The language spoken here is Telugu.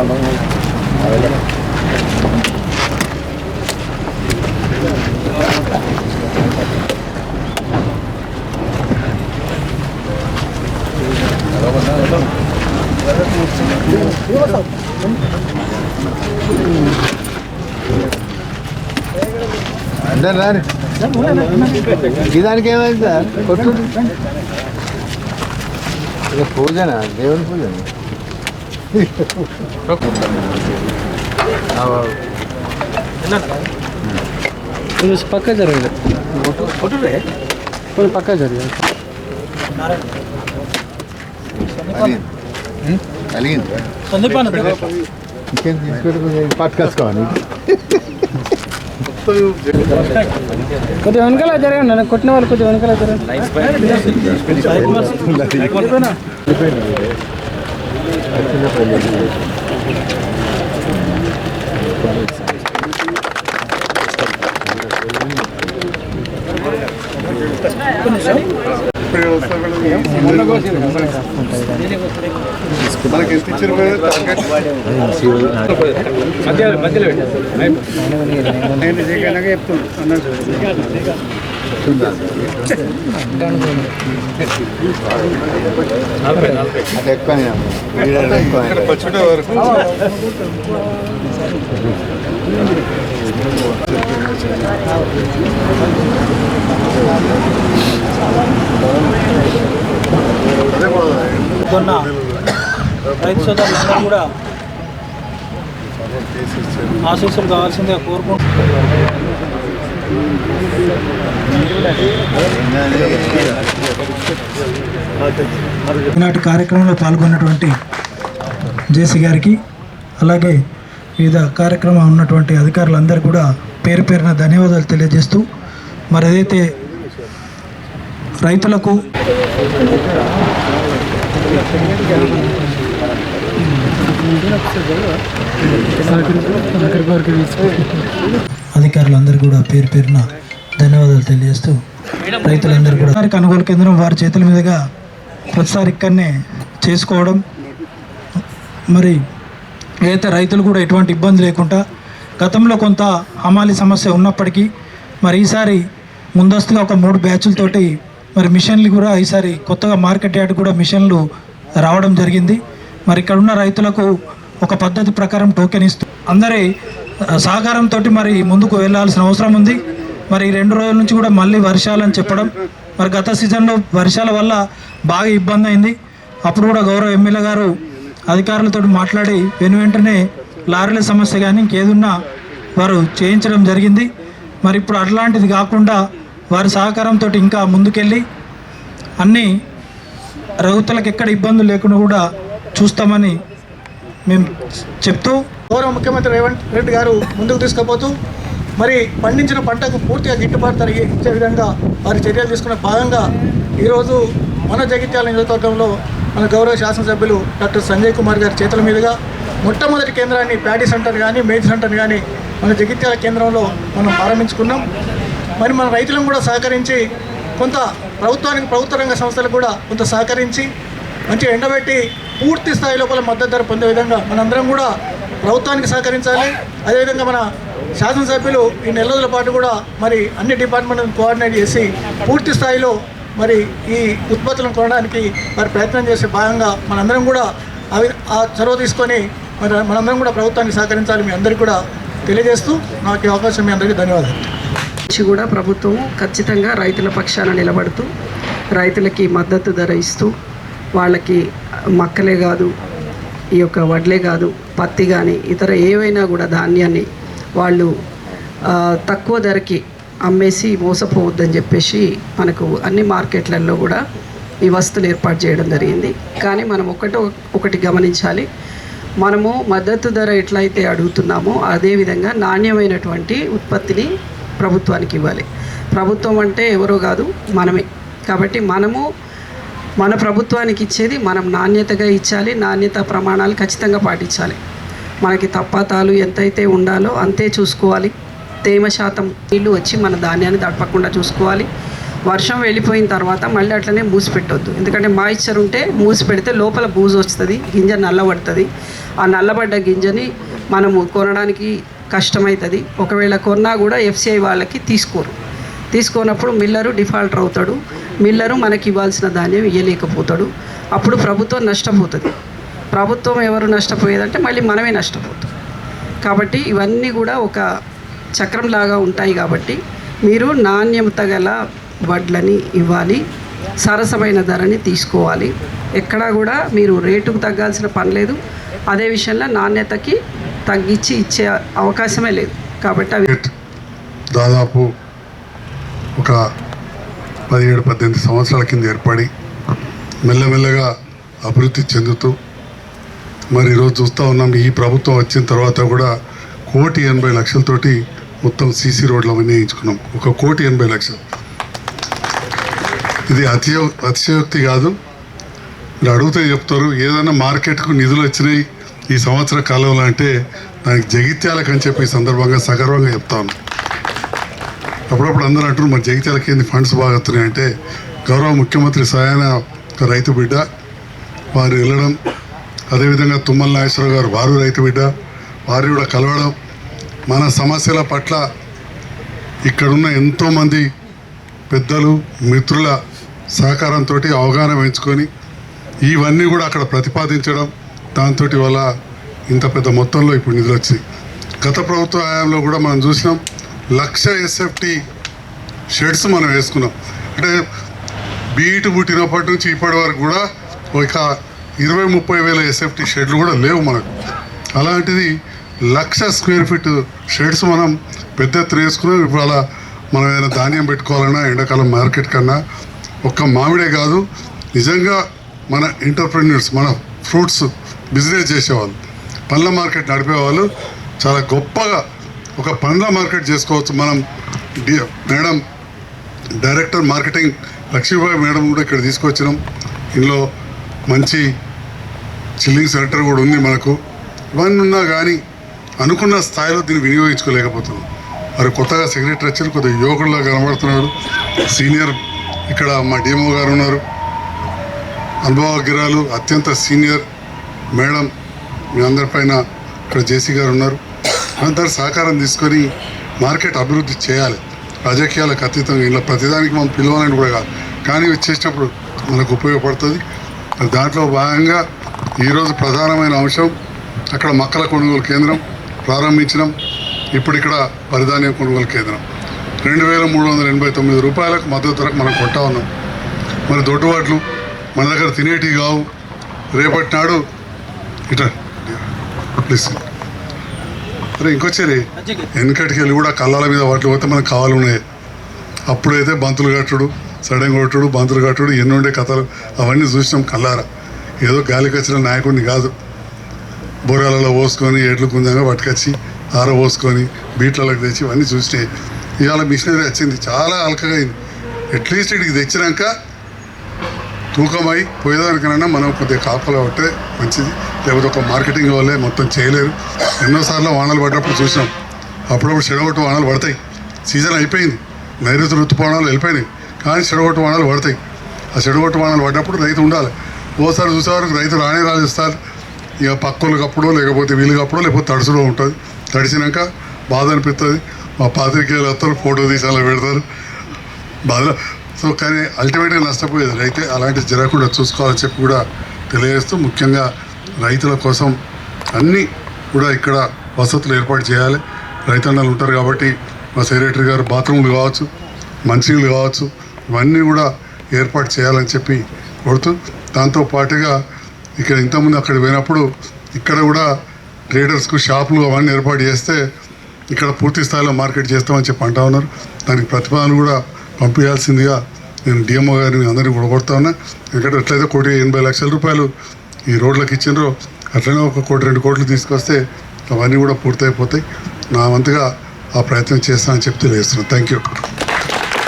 అందరు రాని ఇదానికి ఏమైంది సార్ కొట్టు ఇక పూజనా దేవుని పూజనా కొంచెం పక్క జరగదు కొంచెం పక్క జరగదు కలిగింది ఇంకేం తీసుకెళ్ళి పట్టుకొచ్చుకోవాలి కొద్దిగా వెనకాల జరగండి నన్ను కొట్టిన వాళ్ళు కొద్దిగా వెనకాల జరగండి. మనకి ఎంత ఎక్కువ ఎక్కువ కొన్న రైతు సోదరులందరూ కూడా ఆశీస్సులు కావాల్సిందిగా కోరుకుంటున్నాను కార్యక్రమంలో పాల్గొన్నటువంటి జేసీ గారికి అలాగే వివిధ కార్యక్రమం ఉన్నటువంటి అధికారులందరూ కూడా పేరు పేరున ధన్యవాదాలు తెలియజేస్తూ మరి ఏదైతే రైతులకు అధికారులందరూ కూడా పేరు పేరున ధన్యవాదాలు తెలియజేస్తూ రైతులందరూ కూడా కొనుగోలు కేంద్రం వారి చేతుల మీదుగా ప్రతిసారి ఇక్కడనే చేసుకోవడం మరి ఏదైతే రైతులు కూడా ఎటువంటి ఇబ్బంది లేకుండా గతంలో కొంత హమాలి సమస్య ఉన్నప్పటికీ మరి ఈసారి ముందస్తుగా ఒక మూడు బ్యాచ్లతోటి మరి మిషన్లు కూడా ఈసారి కొత్తగా మార్కెట్ యార్డ్ కూడా మిషన్లు రావడం జరిగింది. మరి ఇక్కడ ఉన్న రైతులకు ఒక పద్ధతి ప్రకారం టోకెన్ ఇస్తూ అందరి సహకారంతో మరి ముందుకు వెళ్ళాల్సిన అవసరం ఉంది. మరి రెండు రోజుల నుంచి కూడా మళ్ళీ వర్షాలని చెప్పడం మరి గత సీజన్లో వర్షాల వల్ల బాగా ఇబ్బంది అయింది. అప్పుడు కూడా గౌరవ ఎమ్మెల్యే గారు అధికారులతో మాట్లాడి వెను వెంటనే లారీల సమస్య కానీ ఇంకేదున్నా వారు చేయించడం జరిగింది. మరి ఇప్పుడు అట్లాంటిది కాకుండా వారి సహకారంతో ఇంకా ముందుకెళ్ళి అన్ని రైతులకు ఎక్కడ ఇబ్బందులు లేకుండా కూడా చూస్తామని మేము చెప్తూ గౌరవ ముఖ్యమంత్రి రేవంత్ రెడ్డి గారు ముందుకు తీసుకుపోతూ మరి పండించిన పంటకు పూర్తిగా గిట్టుబాటు ధర ఇచ్చే విధంగా వారి చర్యలు తీసుకునే భాగంగా ఈరోజు మన జగిత్యాల నియోజకవర్గంలో మన గౌరవ శాసనసభ్యులు డాక్టర్ సంజయ్ కుమార్ గారి చేతుల మీదుగా మొట్టమొదటి కేంద్రాన్ని ప్యాడీ సెంటర్ కానీ మేజ్ సెంటర్ కానీ మన జగిత్యాల కేంద్రంలో మనం ప్రారంభించుకున్నాం. మరి మన రైతులను కూడా సహకరించి కొంత ప్రభుత్వానికి ప్రభుత్వ రంగ సంస్థలకు కూడా కొంత సహకరించి మంచిగా ఎండబెట్టి పూర్తి స్థాయి లోపల మద్దతు ధర పొందే విధంగా మనందరం కూడా ప్రభుత్వానికి సహకరించాలి. అదేవిధంగా మన శాసనసభ్యులు ఈ నెల రోజుల పాటు కూడా మరి అన్ని డిపార్ట్మెంట్లను కోఆర్డినేట్ చేసి పూర్తి స్థాయిలో మరి ఈ ఉత్పత్తులను కొనడానికి మరి ప్రయత్నం చేసే భాగంగా మనందరం కూడా అవి ఆ చొరవ తీసుకొని మరి మనందరం కూడా ప్రభుత్వానికి సహకరించాలి మీ అందరికీ కూడా తెలియజేస్తూ నాకు ఈ అవకాశం మీ అందరికీ ధన్యవాదాలు. కూడా ప్రభుత్వం ఖచ్చితంగా రైతుల పక్షాన నిలబడుతూ రైతులకి మద్దతు ధర ఇస్తూ వాళ్ళకి మక్కలే కాదు ఈ యొక్క వడ్లే కాదు పత్తి కానీ ఇతర ఏవైనా కూడా ధాన్యాన్ని వాళ్ళు తక్కువ ధరకి అమ్మేసి మోసపోవద్దని చెప్పేసి మనకు అన్ని మార్కెట్లలో కూడా ఈ వస్తువులు ఏర్పాటు చేయడం జరిగింది. కానీ మనం ఒకటి ఒకటి గమనించాలి. మనము మద్దతు ధర ఎట్లయితే అడుగుతున్నామో అదేవిధంగా నాణ్యమైనటువంటి ఉత్పత్తిని ప్రభుత్వానికి ఇవ్వాలి. ప్రభుత్వం అంటే ఎవరో కాదు మనమే. కాబట్టి మనము మన ప్రభుత్వానికి ఇచ్చేది మనం నాణ్యతగా ఇచ్చాలి నాణ్యత ప్రమాణాలు ఖచ్చితంగా పాటించాలి. మనకి తప్పాతాలు ఎంతైతే ఉండాలో అంతే చూసుకోవాలి. తేమ శాతం నీళ్ళు వచ్చి మన ధాన్యాన్ని దడపకుండా చూసుకోవాలి. వర్షం వెళ్ళిపోయిన తర్వాత మళ్ళీ అట్లనే మూసి పెట్టొద్దు. ఎందుకంటే మాయిశ్చర్ ఉంటే మూసి పెడితే లోపల బూజు వస్తుంది గింజ నల్లబడుతుంది. ఆ నల్లబడ్డ గింజని మనము కొనడానికి కష్టమవుతుంది ఒకవేళ కొన్నా కూడా ఎఫ్సిఐ వాళ్ళకి తీసుకోరు. తీసుకోనప్పుడు మిల్లరు డిఫాల్టర్ అవుతాడు. మిల్లరు మనకి ఇవ్వాల్సిన ధాన్యం ఇవ్వలేకపోతాడు అప్పుడు ప్రభుత్వం నష్టపోతుంది. ప్రభుత్వం ఎవరు నష్టపోయేదంటే మళ్ళీ మనమే నష్టపోతాం. కాబట్టి ఇవన్నీ కూడా ఒక చక్రంలాగా ఉంటాయి కాబట్టి మీరు నాణ్యత గల వడ్లని ఇవ్వాలి సరసమైన ధరని తీసుకోవాలి. ఎక్కడా కూడా మీరు రేటుకు తగ్గాల్సిన పని లేదు. అదే విషయంలో నాణ్యతకి తగ్గించి ఇచ్చే అవకాశమే లేదు. కాబట్టి అవి దాదాపు ఒక పదిహేడు పద్దెనిమిది సంవత్సరాల కింద ఏర్పడి మెల్లమెల్లగా అభివృద్ధి చెందుతూ మరి ఈరోజు చూస్తూ ఉన్నాం ఈ ప్రభుత్వం వచ్చిన తర్వాత కూడా కోటి ఎనభై లక్షలతోటి మొత్తం సీసీ రోడ్లు అవన్నీ వేయించుకున్నాం. ఒక కోటి ఎనభై లక్షలు. ఇది అతియో అతిశయోక్తి కాదు. మీరు అడిగితే చెప్తారు ఏదైనా మార్కెట్కు నిధులు వచ్చినాయి ఈ సంవత్సర కాలంలో అంటే దానికి జగిత్యాలకు అని చెప్పి ఈ సందర్భంగా సగర్వంగా చెప్తాను. అప్పుడప్పుడు అందరూ అంటారు మరి జగిత్యాలకి ఏంది ఫండ్స్ బాగా వస్తున్నాయి? అంటే గౌరవ ముఖ్యమంత్రి సాయన రైతు బిడ్డ వారు వెళ్ళడం అదేవిధంగా తుమ్మల నాగేశ్వరరావు గారు వారు రైతు బిడ్డ వారు కూడా కలవడం మన సమస్యల పట్ల ఇక్కడున్న ఎంతోమంది పెద్దలు మిత్రుల సహకారంతో అవగాహన పెంచుకొని ఇవన్నీ కూడా అక్కడ ప్రతిపాదించడం దాంతో వల్ల ఇంత పెద్ద మొత్తంలో ఇప్పుడు నిధులు వచ్చాయి గత ప్రభుత్వ హయాంలో కూడా మనం చూసినాం లక్ష ఎస్ఎఫ్టీ షెడ్స్ మనం వేసుకున్నాం. అంటే బీటు పుట్టినప్పటి నుంచి ఇప్పటి వరకు కూడా ఒక ఇరవై ముప్పై వేల ఎస్ఎఫ్టీ షెడ్లు కూడా లేవు మనకు. అలాంటిది లక్ష స్క్వేర్ ఫీట్ షేడ్స్ మనం పెద్ద ఎత్తున వేసుకున్నాం. ఇప్పుడు అలా మనం ఏదైనా ధాన్యం పెట్టుకోవాలన్నా ఎండాకాలం మార్కెట్ కన్నా ఒక్క మామిడే కాదు నిజంగా మన ఎంటర్ప్రెన్యూర్స్ మన ఫ్రూట్స్ బిజినెస్ చేసేవాళ్ళు పండ్ల మార్కెట్ నడిపేవాళ్ళు చాలా గొప్పగా ఒక పండ్ల మార్కెట్ చేసుకోవచ్చు. మనం D- madam director marketing Lakshmibai madam కూడా ఇక్కడ తీసుకొచ్చినాం. ఇందులో మంచి చిల్లింగ్ సెంటర్ కూడా ఉంది మనకు. ఇవన్నీ ఉన్నా కానీ అనుకున్న స్థాయిలో దీన్ని వినియోగించుకోలేకపోతున్నాం. మరి కొత్తగా సెక్రటరీ వచ్చారు కొద్దిగా యువకుడిలా కనబడుతున్నారు. సీనియర్ ఇక్కడ మా డిఎంఓ గారు ఉన్నారు. అనుభవజ్ఞరాలు అత్యంత సీనియర్ మేడం మీ అందరిపైన ఇక్కడ జేసీ గారు ఉన్నారు. అందరు సహకారం తీసుకొని మార్కెట్ అభివృద్ధి చేయాలి. రాజకీయాలకు అతీతంగా ఇలా ప్రతిదానికి మనం పిలవాలని కూడా కాదు. కానీ ఇవి మనకు ఉపయోగపడుతుంది. దాంట్లో భాగంగా ఈరోజు ప్రధానమైన అంశం అక్కడ మక్కల కొనుగోలు కేంద్రం. ప్రారంభించినాం. ఇప్పుడు ఇక్కడ పరిధాన్యం కొనుగోలు కేంద్రం రెండు వేల మూడు వందల ఎనభై తొమ్మిది రూపాయలకు మద్దతు ధరకు మనం కొంటా ఉన్నాం. మరి దొడ్డుబాట్లు మన దగ్గర తినేటివి కావు. రేపటి నాడు ఇట ప్లీజ్. అరే ఇంకొచ్చేరి వెనకటికి వెళ్ళి కూడా కళ్ళాల మీద వాటిలో పోతే మనకు కావాలి ఉన్నాయి. అప్పుడైతే బంతులు కట్టుడు సడన్ కొట్టుడు బంతులు కట్టుడు ఎన్నుండే కథలు అవన్నీ చూసినాం కళ్ళారా. ఏదో గాలికి వచ్చిన నాయకుడిని కాదు. బోరాలలో పోసుకొని ఎడ్లు కుందంగా పట్టుకొచ్చి ఆర పోసుకొని బీట్లలోకి తెచ్చి ఇవన్నీ చూసినాయి ఇవాళ మిషనరీ వచ్చింది. చాలా అలకగా అయింది అట్లీస్ట్ ఇక్కడికి తెచ్చినాక తూకమై పోయేదానికైనా మనం కొద్దిగా కాపలా ఉంటే మంచిది. లేకపోతే ఒక మార్కెటింగ్ వాళ్ళే మొత్తం చేయలేరు. ఎన్నోసార్లు వానలు పడ్డప్పుడు చూసినాం. అప్పుడప్పుడు చెడగొట్టు వానలు పడతాయి. సీజన్ అయిపోయింది. నైరుతి ఋతుపవనాలు వెళ్ళిపోయినాయి. కానీ చెడగొట్టు వానలు పడతాయి. ఆ చెడగొట్టు వానలు పడ్డప్పుడు రైతు ఉండాలి. ఓసారి చూసేవారు రైతు రైతు రానే రాజేస్తారు ఇక పక్కోళ్ళు కప్పుడో లేకపోతే వీళ్ళు కప్పుడో లేకపోతే తడుసులో ఉంటుంది. తడిసినాక బాధ అనిపిస్తుంది మా పాత్రికేయులు వస్తారు ఫోటో తీసి అలా పెడతారు. బాధ. సో కానీ అల్టిమేట్గా నష్టపోయేది. రైతే అలాంటి జరగకుండా చూసుకోవాలని చెప్పి కూడా తెలియజేస్తూ ముఖ్యంగా రైతుల కోసం అన్నీ కూడా ఇక్కడ వసతులు ఏర్పాటు చేయాలి. రైతన్నలు ఉంటారు కాబట్టి మా సెక్రటరీ గారు బాత్రూమ్లు కావచ్చు మంచినీళ్ళు కావచ్చు ఇవన్నీ కూడా ఏర్పాటు చేయాలని చెప్పి కొడుతూ దాంతో పాటుగా ఇక్కడ ఇంతకుముందు అక్కడ పోయినప్పుడు ఇక్కడ కూడా ట్రేడర్స్కు షాపులు అవన్నీ ఏర్పాటు చేస్తే ఇక్కడ పూర్తి స్థాయిలో మార్కెట్ చేస్తామని చెప్పి అంటా ఉన్నారు. దానికి ప్రతిపాదన కూడా పంపించాల్సిందిగా నేను డిఎంఓ గారిని అందరినీ కూడా కొడతా ఉన్నా. ఎందుకంటే ఎట్లయితే కోటి ఎనభై లక్షల రూపాయలు ఈ రోడ్లకు ఇచ్చినారో అట్లనే ఒక కోటి రెండు కోట్లు తీసుకొస్తే అవన్నీ కూడా పూర్తయిపోతాయి. నా వంతుగా ఆ ప్రయత్నం చేస్తానని చెప్తే లేస్తున్నాను థ్యాంక్ యూ